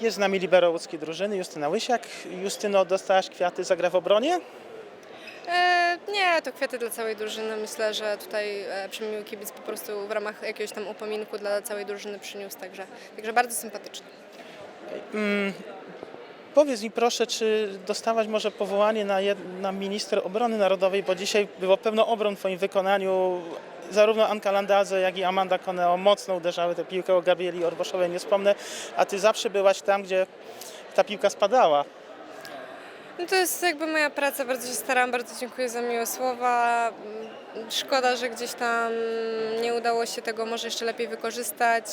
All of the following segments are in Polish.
Jest z nami libero łódzkiej drużyny Justyna Łysiak. Justyno, dostałaś kwiaty za grę w obronie? E, nie, to kwiaty dla całej drużyny. Myślę, że tutaj e, przemiły kibic po prostu w ramach jakiegoś tam upominku dla całej drużyny przyniósł, także, także bardzo sympatyczne. Powiedz mi proszę, czy dostałaś może powołanie na, jed, na minister obrony narodowej, bo dzisiaj było pełno obron w Twoim wykonaniu. Zarówno Anka Landazę, jak i Amanda Koneo mocno uderzały tę piłkę o Gabrieli Orboszowej, nie wspomnę, a Ty zawsze byłaś tam, gdzie ta piłka spadała. No to jest jakby moja praca, bardzo się staram, bardzo dziękuję za miłe słowa. Szkoda, że gdzieś tam nie udało się tego może jeszcze lepiej wykorzystać.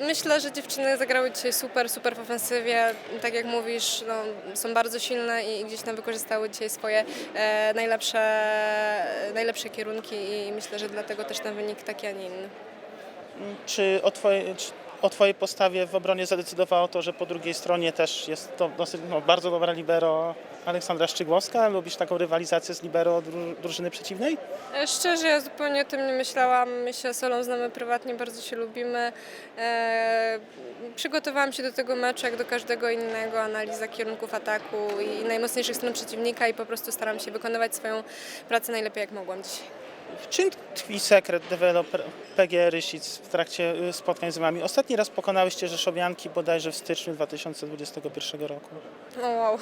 Myślę, że dziewczyny zagrały dzisiaj super, super w ofensywie. Tak jak mówisz, no, są bardzo silne i gdzieś tam wykorzystały dzisiaj swoje e, najlepsze, najlepsze kierunki i myślę, że dlatego też ten wynik taki, a nie inny. Czy o, twoje, czy o Twojej postawie w obronie zadecydowało to, że po drugiej stronie też jest to dosyć no, bardzo dobra libero Aleksandra Szczygłowska? Lubisz taką rywalizację z libero dru, drużyny przeciwnej? E, Szczerze, ja zupełnie o tym nie myślałam. My się z Solą znamy prywatnie, bardzo się lubimy. E, przygotowałam się do tego meczu jak do każdego innego, analiza kierunków ataku i najmocniejszych stron przeciwnika i po prostu staram się wykonywać swoją pracę najlepiej jak mogłam dzisiaj. W czym tkwi sekret deweloper PG Rysic w trakcie y, spotkań z Wami? Ostatni raz pokonałyście Rzeszowianki bodajże w styczniu 2021 roku. O wow.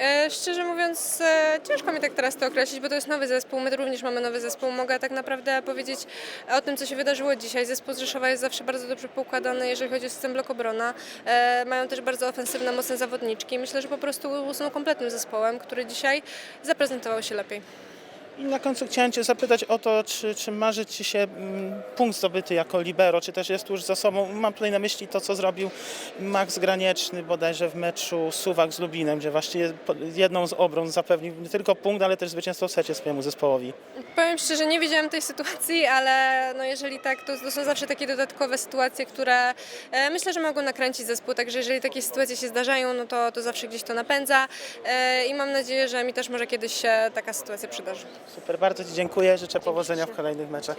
E, szczerze mówiąc, e, ciężko mi tak teraz to określić, bo to jest nowy zespół. My również mamy nowy zespół. Mogę tak naprawdę powiedzieć o tym, co się wydarzyło dzisiaj. Zespół z Rzeszowa jest zawsze bardzo dobrze poukładany, jeżeli chodzi o system blok obrona. E, mają też bardzo ofensywne, mocne zawodniczki. Myślę, że po prostu są kompletnym zespołem, który dzisiaj zaprezentował się lepiej. I na końcu chciałem Cię zapytać o to, czy, czy marzy Ci się mm, punkt zdobyty jako libero, czy też jest już za sobą. Mam tutaj na myśli to, co zrobił Max Granieczny bodajże w meczu Suwak z Lubinem, gdzie właśnie jedną z obron zapewnił nie tylko punkt, ale też zwycięstwo w secie swojemu zespołowi. Powiem szczerze, nie widziałam tej sytuacji, ale no jeżeli tak, to, to są zawsze takie dodatkowe sytuacje, które e, myślę, że mogą nakręcić zespół. Także jeżeli takie sytuacje się zdarzają, no to, to zawsze gdzieś to napędza e, i mam nadzieję, że mi też może kiedyś się taka sytuacja przydarzy. Super, bardzo Ci dziękuję, życzę powodzenia w kolejnych meczach.